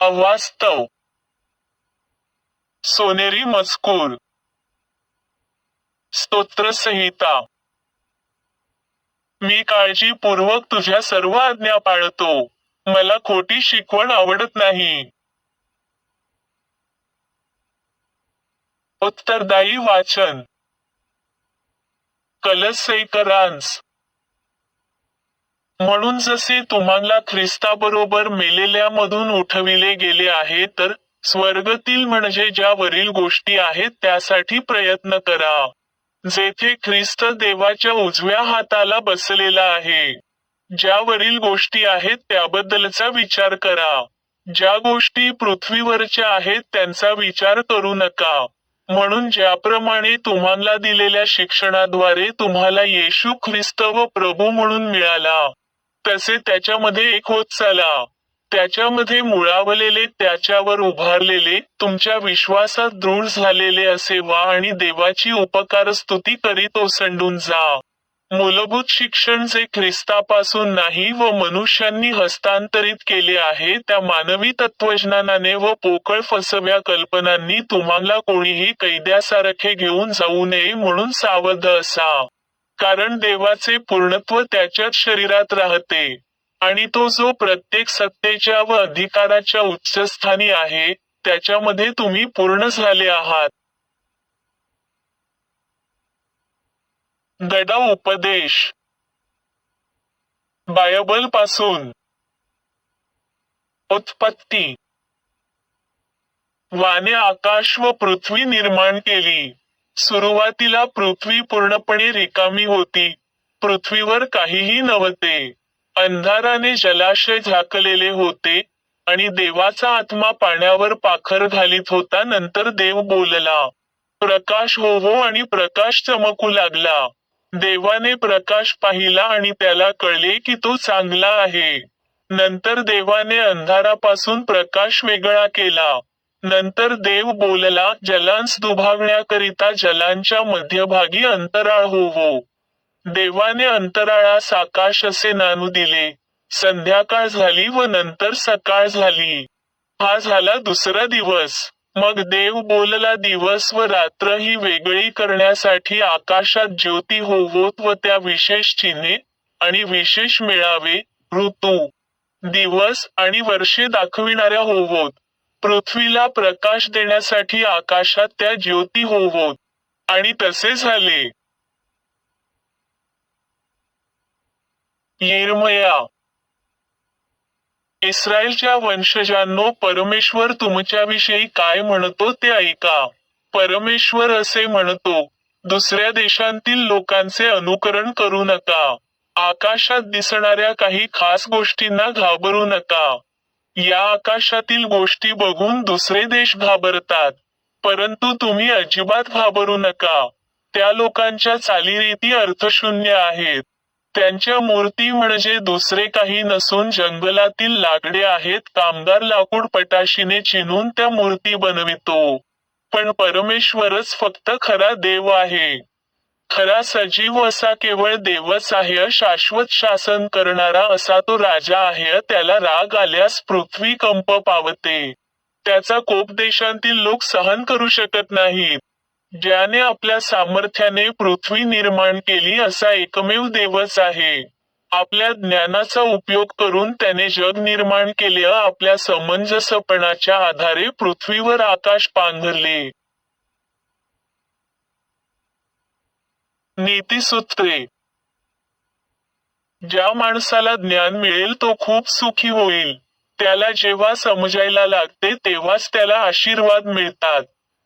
अवास्तव. सोनेरी मजकूर. स्तोत्रसंहिता. मी काळजीपूर्वक तुझ्या सर्व आज्ञा पाळतो. मला खोटी शिकवण आवडत नाही. उत्तरदायी वाचन. कलसेकरांस म्हणून जसे तुम्हाला ख्रिस्ताबरोबर मेलेल्यामधून उठविले गेले आहे तर स्वर्गतील म्हणजे ज्यावरील गोष्टी आहेत त्यासाठी प्रयत्न करा जेथे ख्रिस्त देवाच्या उजव्या हाताला बसलेला आहे. ज्यावरील गोष्टी आहेत त्याबद्दलचा विचार करा. ज्या गोष्टी पृथ्वीवरच्या आहेत त्यांचा विचार करू नका. म्हणून ज्याप्रमाणे तुम्हाला दिलेल्या शिक्षणाद्वारे तुम्हाला येशू ख्रिस्त व प्रभू म्हणून मिळाला तसे त्याच्यामध्ये एक होत चला. त्याच्यामध्ये मुळावलेले त्याच्यावर उभारलेले तुमच्या विश्वासात दृढ झालेले असे वा आणि देवाची उपकार स्तुती करीत ओसंडून जा. मूलभूत शिक्षण जे ख्रिस्तापासून नाही व मनुष्यांनी हस्तांतरित केले आहे त्या मानवी तत्वज्ञानाने व पोकळ फसव्या कल्पनांनी तुम्हाला कोणीही कैद्यासारखे घेऊन जाऊ नये म्हणून सावध असा. कारण देवाचे पूर्णत्व त्याच्याच शरीरात राहते. आणि तो जो प्रत्येक सत्तेच्या व अधिकाराच्या उच्चस्थानी आहे त्याच्यामध्ये तुम्ही पूर्ण झाले आहात. गडा उपदेश. बायबलपासून. उत्पत्ती. वाने आकाश व पृथ्वी निर्माण केली. सुरुवातीला पृथ्वी पूर्णपणे रिकामी होती. पृथ्वीवर काहीही नव्हते. अंधाराने जलाशय झाकलेले होते आणि देवाचा आत्मा पाण्यावर पाखर घालीत होता नंतर देव बोलला प्रकाश हो हो आणि प्रकाश चमकू लागला. देवाने प्रकाश पाहिला आणि त्याला कळले की तो चांगला आहे. नंतर देवाने अंधारापासून प्रकाश वेगळा केला. नंतर देव बोलला जलांस दुभावण्याकरिता जलांच्या मध्यभागी अंतराळ होवो. देवाने अंतराळास आकाश असे नानू दिले. संध्याकाळ झाली व नंतर सकाळ झाली. हा झाला दुसरा दिवस. मग देव बोलला दिवस व रात्र ही वेगळी करण्यासाठी आकाशात ज्योती होवोत व त्या विशेष चिन्हे आणि विशेष मिळावे ऋतू दिवस आणि वर्षे दाखविणाऱ्या होवोत. पृथ्वीला प्रकाश देण्यासाठी आकाशात त्या ज्योती होवोत आणि तसे झाले. येरमया इस्रायलच्या वंशजांनो परमेश्वर तुमच्याविषयी काय म्हणतो ते ऐका. परमेश्वर असे म्हणतो दुसऱ्या देशांतील लोकांचे अनुकरण करू नका. आकाशात दिसणाऱ्या काही खास गोष्टींना घाबरू नका. या आकाशातील गोष्टी बघून दुसरे देश घाबरतात. परंतु तुम्ही अजिबात घाबरू नका. त्या लोकांच्या चालीरीती अर्थशून्य आहेत. त्यांच्या मूर्ती म्हणजे दुसरे काही नसून जंगलातील लाकडे आहेत. कामगार लाकूड पटाशीने चिनून त्या मूर्ती बनवितो. पण परमेश्वरच फक्त खरा देव आहे. खरा सजीव असा केवळ देवच आहे शाश्वत शासन करणारा असा तो राजा आहे त्याला राग आल्यास पृथ्वी कंप पावते. त्याचा कोप देशांतील लोक सहन करू शकत नाहीत. ज्याने आपल्या सामर्थ्याने पृथ्वी निर्माण केली असा एकमेव देवच आहे. आपल्या ज्ञानाचा उपयोग करून त्याने जग निर्माण केले आपल्या समंजसपणाच्या आधारे पृथ्वीवर आकाश पांघरले. नीतीसूत्रे ज्या माणसाला ज्ञान मिळेल तो खूप सुखी होईल. त्याला जेव्हा समजायला लागते तेव्हाच त्याला आशीर्वाद मिळतात.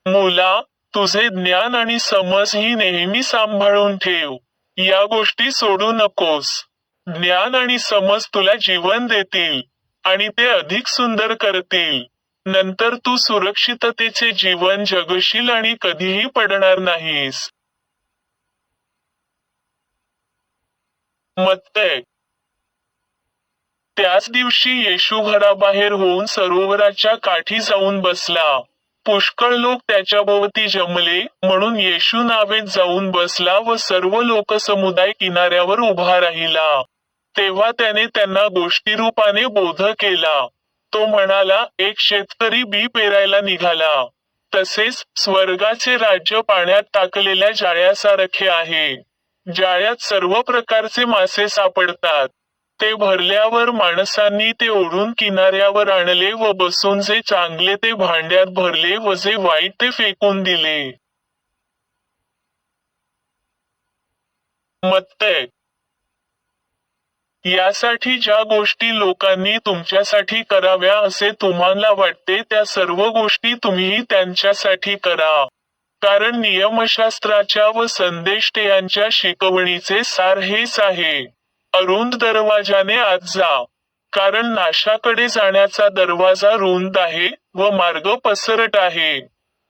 मुला तुझे ज्ञान आणि समज ही नेहमी सांभाळून ठेव. या गोष्टी सोडू नकोस. ज्ञान आणि समज तुला जीवन देतील आणि ते अधिक सुंदर करतील. नंतर तू सुरक्षिततेचे जीवन जगशील आणि कधीही पडणार नाहीस. मत्तय त्याच दिवशी येशू घराबाहेर होऊन सरोवराच्या काठी जाऊन बसला. पुष्कळ लोक त्याच्याभोवती जमले म्हणून येशू नावेत जाऊन बसला व सर्व लोक समुदाय किनाऱ्यावर उभा राहिला. तेव्हा त्याने त्यांना गोष्टी रूपाने बोध केला. तो म्हणाला एक शेतकरी बी पेरायला निघाला. तसेच स्वर्गाचे राज्य पाण्यात टाकलेल्या जाळ्यासारखे आहे. जाळ्यात सर्व प्रकारचे मासे सापडतात ते भरल्यावर माणसांनी ते ओढून किनाऱ्यावर आणले व बसून जे चांगले ते भांड्यात भरले व जे वाईट ते फेकून दिले. मत्तय यासाठी ज्या गोष्टी लोकांनी तुमच्यासाठी कराव्या असे तुम्हाला वाटते त्या सर्व गोष्टी तुम्हीही त्यांच्यासाठी करा. कारण नियमशास्त्राच्या व संदेष्टेयांच्या शिकवणीचे सार हेच आहे. अरुंद दरवाजाने आत जा. कारण नाशाकडे जाण्याचा दरवाजा रुंद आहे व मार्ग पसरट आहे.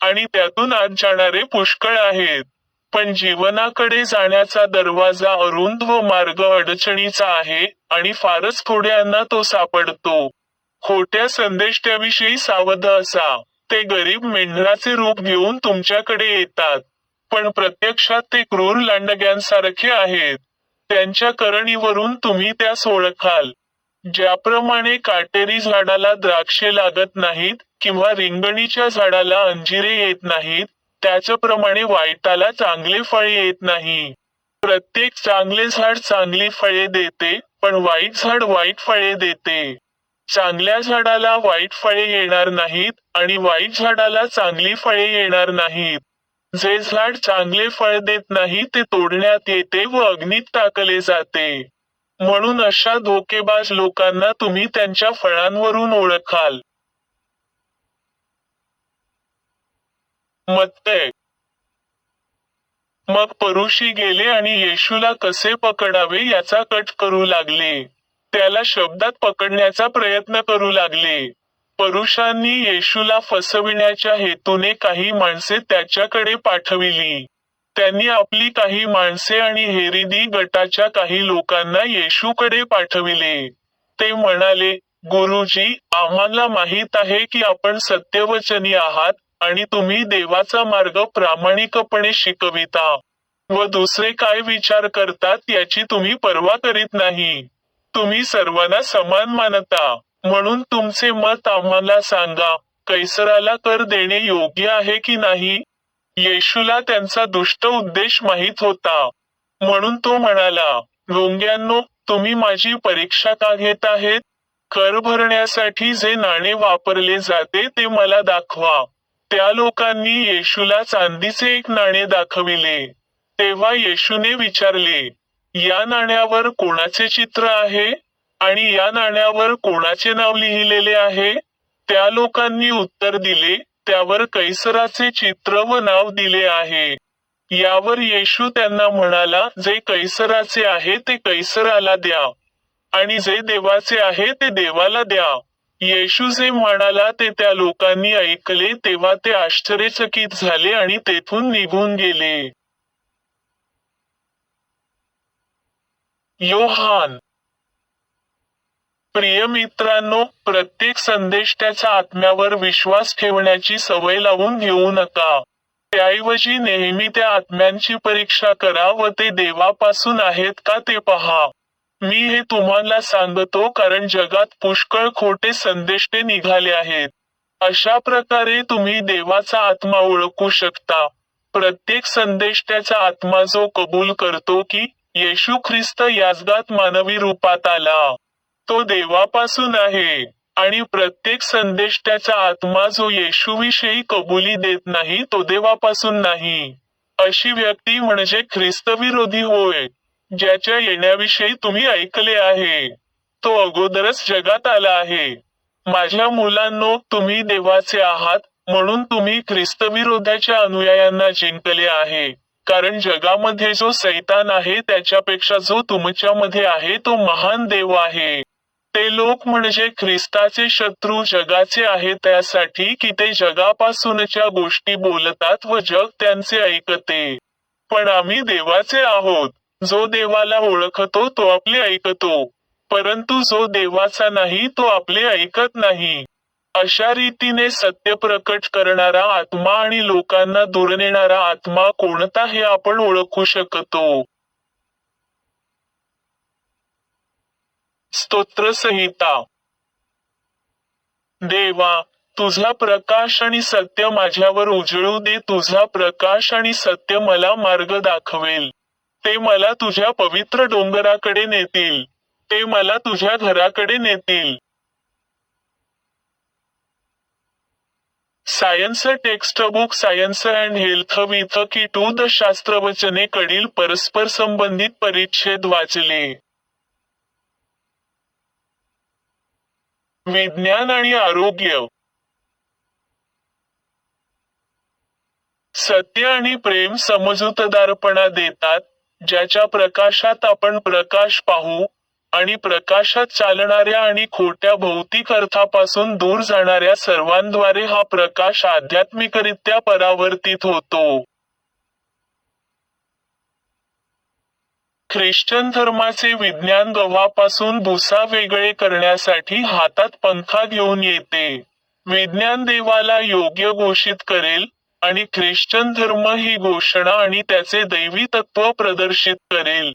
आणि त्यातून आत जाणारे पुष्कळ आहेत. पण जीवनाकडे जाण्याचा दरवाजा अरुंद व मार्ग अडचणीचा आहे आणि फारच थोड्यांना तो सापडतो. खोट्या संदेष्ट्याविषयी सावध असा. ते गरीब मेंढराचे रूप घेऊन तुमच्याकडे येतात. पण प्रत्यक्षात ते क्रूर लांडग्यांसारखे आहेत. त्यांच्या करणीवरून तुम्ही त्यास ओळखाल ज्याप्रमाणे काटेरी झाडाला द्राक्षे लागत नाहीत किंवा रिंगणीच्या झाडाला अंजिरे येत नाहीत त्याच्याप्रमाणे वाईटाला चांगले फळे येत नाही. प्रत्येक चांगले झाड चांगली फळे देते पण वाईट झाड वाईट फळे देते. चांगल्या झाडाला वाईट फळे येणार नाहीत आणि वाईट झाडाला चांगली फळे येणार नाहीत. जे झाड चांगले फळ देत नाही ते तोडण्यात येते व अग्नीत टाकले जाते. म्हणून अशा धोकेबाज लोकांना तुम्ही त्यांच्या फळांवरून ओळखाल. मत्तय मग परुषी गेले आणि येशूला कसे पकडावे याचा कट करू लागले. त्याला शब्दात पकडण्याचा प्रयत्न करू लागले. परुषांनी येशूला फसविण्याच्या हेतूने काही माणसे त्याच्याकडे पाठविली. त्यांनी आपली काही माणसे आणि हेरिदी गटाच्या काही लोकांना येशूकडे पाठविले. ते म्हणाले गुरुजी आम्हाला माहीत आहे की आपण सत्यवचनी आहात आणि तुम्ही देवाचा मार्ग प्रामाणिकपणे शिकविता व दुसरे काय विचार करतात याची तुम्ही पर्वा करीत नाही. तुम्ही सर्वांना समान मानता. म्हणून तुमचे मत आम्हाला सांगा कैसराला कर देणे योग्य आहे की नाही? येशूला त्यांचा दुष्ट उद्देश माहीत होता. म्हणून तो म्हणाला रोंग्यांनो तुम्ही माझी परीक्षा का घेत आहेत? कर भरण्यासाठी जे नाणे वापरले जाते ते मला दाखवा. त्या लोकांनी येशूला चांदीचे एक नाणे दाखविले. तेव्हा येशूने विचारले या नाण्यावर कोणाचे चित्र आहे आणि या नाण्यावर कोणाचे नाव लिहिलेले आहे? त्या लोकांनी उत्तर दिले त्यावर कैसराचे चित्र व नाव दिले आहे. यावर येशू त्यांना म्हणाला जे कैसराचे आहे ते कैसराला द्या आणि जे देवाचे आहे ते देवाला द्या. येशू जे म्हणाला ते त्या लोकांनी ऐकले तेव्हा ते आश्चर्यचकित झाले आणि तेथून निघून गेले. योहान. प्रिय मित्रांनो प्रत्येक संदेष्ट्याच्या आत्म्यावर विश्वास ठेवण्याची सवय लावून घेऊ नका. त्याऐवजी नेहमी त्या आत्म्यांची परीक्षा करा व ते देवापासून आहेत का ते पहा. मी हे तुम्हाला सांगतो कारण जगात पुष्कळ खोटे संदेष्टे निघाले आहेत. अशा प्रकारे तुम्ही देवाचा आत्मा ओळखू शकता. प्रत्येक संदेष्टाचा आत्मा जो कबूल करतो की येशू ख्रिस्त याजगात मानवी रूपात आला. तो देवापासून आहे आणि प्रत्येक संदेष्ट्याचा आत्मा जो येशूविषयी कबुली देत नाही तो देवापासून नाही. अशी व्यक्ती म्हणजे ख्रिस्तविरोधी होय ज्याच्या येण्याविषयी तुम्ही ऐकले आहे. तो अगोदरच जगात आला आहे. माझ्या मुलांनो तुम्ही देवाचे आहात म्हणून तुम्ही ख्रिस्तविरोधाच्या अनुयायांना जिंकले आहे. कारण जगामध्ये जो सैतान आहे त्याच्यापेक्षा जो तुमच्यामध्ये आहे तो महान देव आहे. ते लोक म्हणजे ख्रिस्ताचे शत्रू जगाचे आहे त्यासाठी की ते जगापासूनच्या गोष्टी बोलतात व जग त्यांचे ऐकते. पण आम्ही देवाचे आहोत. जो देवाला ओळखतो तो आपले ऐकतो. परंतु जो देवाचा नाही तो आपले ऐकत नाही. अशा रीतीने सत्य प्रकट करणारा आत्मा आणि लोकांना दूर नेणारा आत्मा कोणता हे आपण ओळखू शकतो. स्तोत्रसंहिता देवा तुझा प्रकाश आणि सत्य माझ्यावर उजळू दे तुझा प्रकाश आणि सत्य मला मार्ग दाखवेल. ते मला तुझ्या पवित्र डोंगराकडे नेतील. ते मला तुझ्या घराकडे नेतील. Science text book science and health with key to the शास्त्रवचने कडील परस्पर संबंधित परिच्छेद वाचले. विज्ञान आणि आरोग्य. सत्य आणि प्रेम समजूतदारपणा देतात ज्याच्या प्रकाशात आपण प्रकाश पाहू आणि प्रकाशात चालणाऱ्या आणि खोट्या भौतिक अर्थापासून दूर जाणाऱ्या सर्वांद्वारे हा प्रकाश आध्यात्मिकरित्या परावर्तित होतो. ख्रिश्चन धर्माचे विज्ञान गव्हापासून भुसा वेगळे करण्यासाठी हातात पंखा घेऊन येते. विज्ञान देवाला योग्य घोषित करेल आणि ख्रिश्चन धर्म ही घोषणा आणि त्याचे दैवी तत्व प्रदर्शित करेल.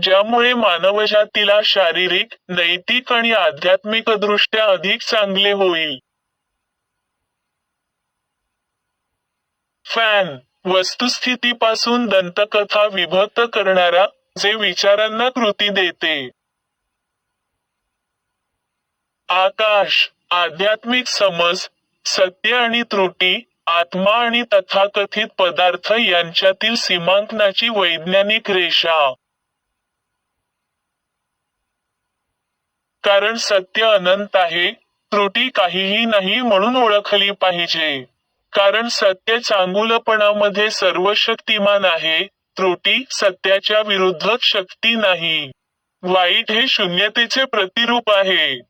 ज्यामुळे मानवजातीला शारीरिक नैतिक आणि आध्यात्मिक दृष्ट्या अधिक चांगले होईल. फॅन वस्तुस्थितीपासून दंतकथा विभक्त करणारा जे विचारांना कृती देते. आकाश आध्यात्मिक समज सत्य आणि त्रुटी आत्मा आणि तथाकथित पदार्थ यांच्यातील सीमांकनाची वैज्ञानिक रेषा. कारण सत्य अनंत आहे त्रुटी काहीही नाही म्हणून ओळखली पाहिजे. कारण सत्य चांगुलपणामध्ये सर्व शक्तिमान आहे त्रुटी सत्याच्या विरुद्ध शक्ती नाही. वाईट हे शून्यतेचे प्रतिरूप आहे.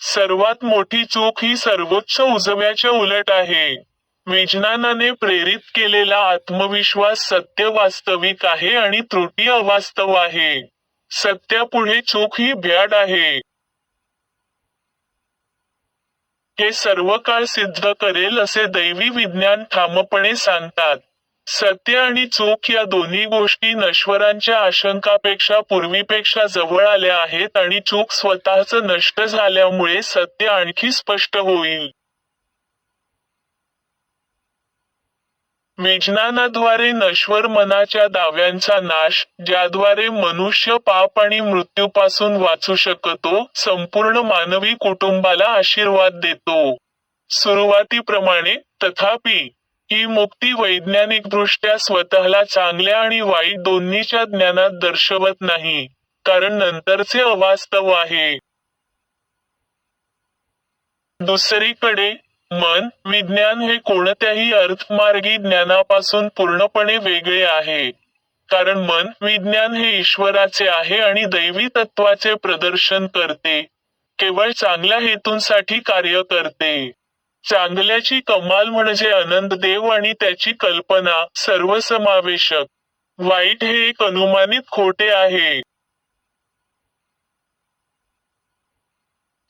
सर्वात मोठी चूक ही सर्वोच्च उजव्याच्या उलट आहे. विज्ञानाने प्रेरित केलेला आत्मविश्वास सत्य वास्तविक आहे आणि त्रुटी अवास्तव आहे. सत्यापुढे चूक ही भ्याड आहे. हे सर्व काळ सिद्ध करेल असे दैवी विज्ञान ठामपणे सांगतात. सत्य आणि चूक या दोन्ही गोष्टी नश्वरांच्या आशंकापेक्षा पूर्वीपेक्षा जवळ आल्या आहेत आणि चूक स्वतःच नष्ट झाल्यामुळे सत्य आणखी स्पष्ट होईल. विज्ञानाद्वारे नश्वर मनाच्या दाव्यांचा नाश ज्याद्वारे मनुष्य पाप आणि मृत्यूपासून वाचू शकतो संपूर्ण मानवी कुटुंबाला आशीर्वाद देतो. सुरुवातीप्रमाणे तथापि ही मुक्ती वैज्ञानिकदृष्ट्या स्वतःला चांगल्या आणि वाईट दोन्हीच्या ज्ञानात दर्शवत नाही कारण नंतरचे अवास्तव आहे. दुसरीकडे मन विज्ञान हे कोणत्याही अर्थमार्गी ज्ञानापासून पूर्णपणे वेगळे आहे. कारण मन विज्ञान हे ईश्वराचे आहे आणि दैवी तत्वाचे प्रदर्शन करते. केवळ चांगल्या हेतूंसाठी कार्य करते. चांगल्याची कमाल म्हणजे अनंत देव आणि त्याची कल्पना सर्वसमावेशक. वाईट हे एक अनुमानित खोटे आहे.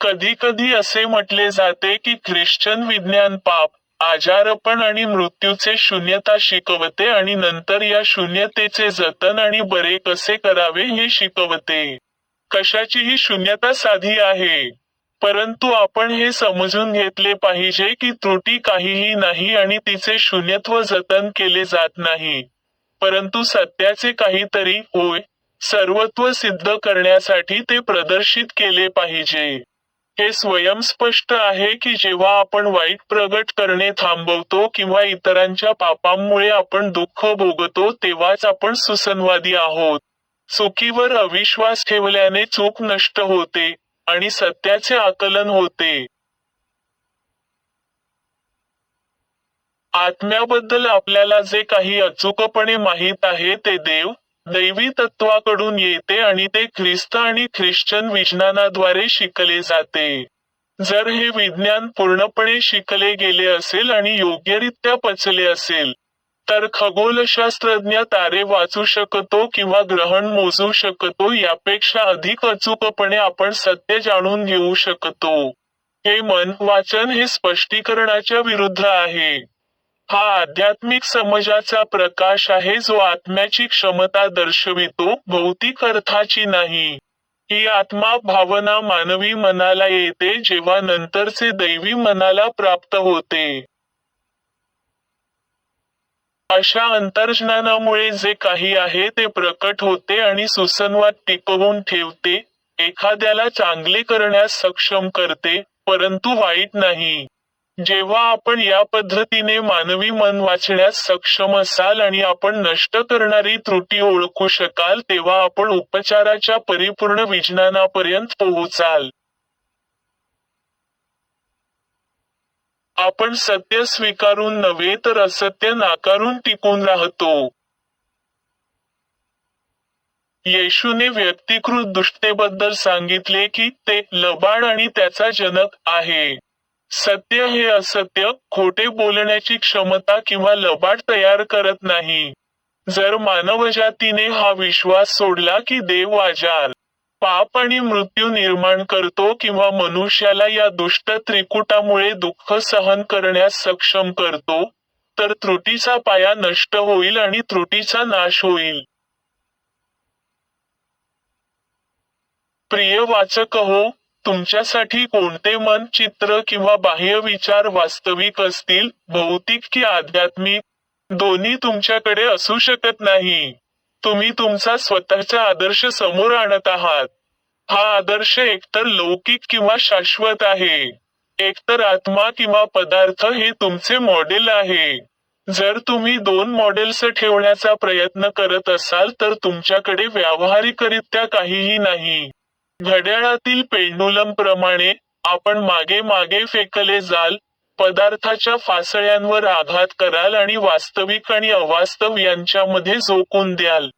कधी कधी असे म्हटले जाते की ख्रिश्चन विज्ञान पाप आजारपण आणि मृत्यूचे शून्यता शिकवते आणि नंतर या शून्यतेचे जतन आणि बरे कसे करावे हे शिकवते. कशाचीही शून्यता साधी आहे. परंतु आपण हे समजून घेतले पाहिजे की त्रुटी काहीही नाही आणि तिचे शून्यत्व जतन केले जात नाही. परंतु सत्याचे काहीतरी होय सर्वत्व सिद्ध करण्यासाठी ते प्रदर्शित केले पाहिजे. हे स्वयंस्पष्ट आहे की जेव्हा आपण वाईट प्रगट करणे थांबवतो किंवा इतरांच्या पापांमुळे आपण दुःख भोगतो तेव्हाच आपण सुसंवादी आहोत. चुकीवर अविश्वास ठेवल्याने चूक नष्ट होते आणि सत्याचे आकलन होते. आत्म्याबद्दल आपल्याला जे काही अचूकपणे माहीत आहे ते देव दैवी तत्वाकडून येते आणि ते ख्रिस्त आणि ख्रिश्चन विज्ञानाद्वारे शिकले जाते. जर हे विज्ञान पूर्णपणे शिकले गेले असेल आणि योग्यरित्या पचले असेल तर खगोलशास्त्रज्ञ तारे वाचू शकतो किंवा ग्रहण मोजू शकतो यापेक्षा अधिक अचूकपणे आपण सत्य जाणून घेऊ शकतो. हे मन वाचन हे स्पष्टीकरणाच्या विरुद्ध आहे. हा आध्यात्मिक समजाचा प्रकाश आहे जो आत्म्याची क्षमता दर्शवितो भौतिक अर्थाची नाही. ही आत्मा भावना मानवी मनाला येते जेव्हा नंतरचे दैवी मनाला प्राप्त होते. अशा अंतर्ज्ञानामुळे जे काही आहे ते प्रकट होते आणि सुसंवाद टिकवून ठेवते. एखाद्याला चांगले करण्यास सक्षम करते परंतु वाईट नाही. जेव्हा आपण या पद्धतीने मानवी मन वाचण्यास सक्षम असाल आणि आपण नष्ट करणारी त्रुटी ओळखू शकाल तेव्हा आपण उपचाराच्या परिपूर्ण विज्ञानापर्यंत पोहोचाल. आपण सत्य स्वीकारून नव्हे तर असत्य नाकारून टिकून राहतो. येशूने व्यक्तिकृत दुष्टेबद्दल सांगितले की ते लबाड आणि त्याचा जनक आहे. सत्य हे असत्य खोटे बोलण्याची क्षमता किंवा लबाड तयार करत नाही. जर मानवजातीने हा विश्वास सोडला की देव वाजाल पाप आणि मृत्यू निर्माण करतो किंवा मनुष्याला या दुष्ट त्रिकुटामुळे दुःख सहन करण्यास सक्षम करतो तर त्रुटीचा पाया नष्ट होईल आणि त्रुटीचा नाश होईल. प्रिय वाचक हो तुमच्यासाठी कोणते मन चित्र किंवा बाह्य विचार वास्तविक असतील? भौतिक की आध्यात्मिक? दोन्ही तुमच्याकडे असू शकत नाही. तुम्ही तुमचा स्वतःचा आदर्श समोर आणत आहात. हा आदर्श एकतर लौकिक किंवा शाश्वत आहे. एकतर आत्मा किंवा पदार्थ हे तुमचे मॉडेल आहे. जर तुम्ही दोन मॉडेल्स ठेवण्याचा प्रयत्न करत असाल तर तुमच्याकडे व्यावहारिकरित्या काहीही नाही. घड्याळातील पेंडुलम प्रमाणे आपण मागे मागे फेकले जाल पदार्थाच्या फासळ्यांवर आघात कराल आणि वास्तविक आणि अवास्तव यांच्यामध्ये झोकून द्याल.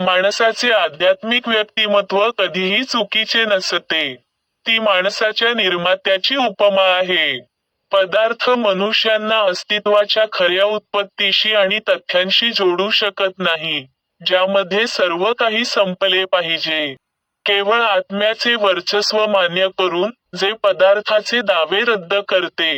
माणसाचे आध्यात्मिक व्यक्तिमत्व कधीही चुकीचे नसते. ती माणसाच्या निर्मात्याची उपमा आहे. पदार्थ मनुष्यांना अस्तित्वाच्या खऱ्या उत्पत्तीशी आणि तथ्यांशी जोडू शकत नाही. ज्यामध्ये सर्व काही संपले पाहिजे. केवळ आत्म्याचे वर्चस्व मान्य करून जे पदार्थाचे दावे रद्द करते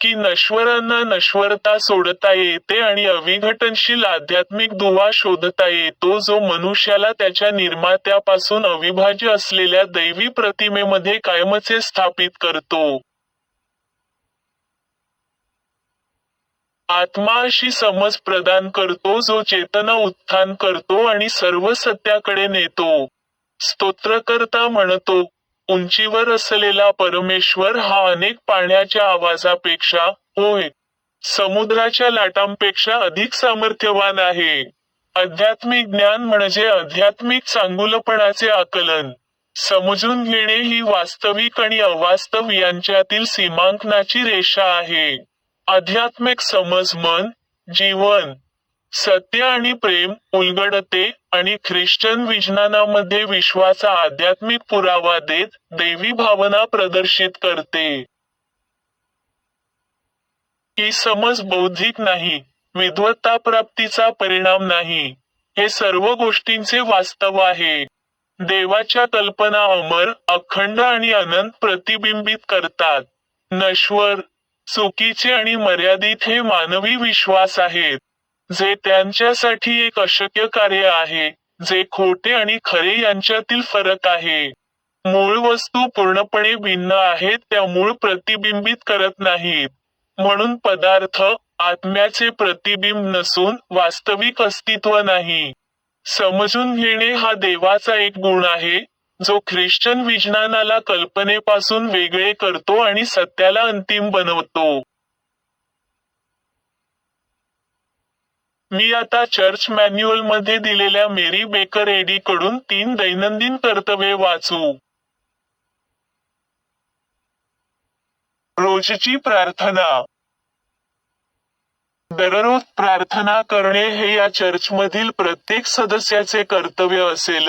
की नश्वरांना नश्वरता सोडता येते आणि अविघटनशील आध्यात्मिक दुवा शोधता येतो जो मनुष्याला त्याच्या निर्मात्यापासून अविभाज्य असलेल्या दैवी प्रतिमेमध्ये कायमचे स्थापित करतो. आत्मा अशी समज प्रदान करतो जो चेतना उत्थान करतो आणि सर्व सत्याकडे नेतो. स्तोत्रकर्ता म्हणतो उंचीवर असलेला परमेश्वर हा अनेक पाण्याच्या आवाजापेक्षा होय समुद्राच्या लाटांपेक्षा अधिक सामर्थ्यवान आहे. आध्यात्मिक ज्ञान म्हणजे आध्यात्मिक चांगुलपणाचे आकलन. समजून घेणे ही वास्तविक आणि अवास्तव यांच्यातील सीमांकनाची रेषा आहे. आध्यात्मिक समज मन जीवन सत्य आणि प्रेम उलगडते आणि ख्रिश्चन विज्ञानामध्ये विश्वाचा आध्यात्मिक पुरावा देत देवी भावना प्रदर्शित करते. ही समज बौद्धिक नाही विद्वत्ता प्राप्तीचा परिणाम नाही हे सर्व गोष्टींचे वास्तव आहे. देवाच्या कल्पना अमर अखंड आणि अनंत प्रतिबिंबित करतात. नश्वर चुकीचे आणि मर्यादित हे मानवी विश्वास आहेत जे त्यांच्यासाठी एक अशक्य कार्य आहे जे खोटे आणि खरे यांच्यातील फरक आहे. मूळ वस्तू पूर्णपणे भिन्न आहेत त्या मूळ प्रतिबिंबित करत नाहीत. म्हणून पदार्थ आत्म्याचे प्रतिबिंब नसून वास्तविक अस्तित्व नाही. समजून घेणे हा देवाचा एक गुण आहे जो ख्रिश्चन विज्ञानाला कल्पनेपासून वेगळे करतो आणि सत्याला अंतिम बनवतो. मी आता चर्च मॅन्युअलमध्ये दिलेल्या मेरी बेकर एडी कडून तीन दैनंदिन कर्तव्ये वाचू. रोजची प्रार्थना. दररोज प्रार्थना करणे हे या चर्चमधील प्रत्येक सदस्याचे कर्तव्य असेल.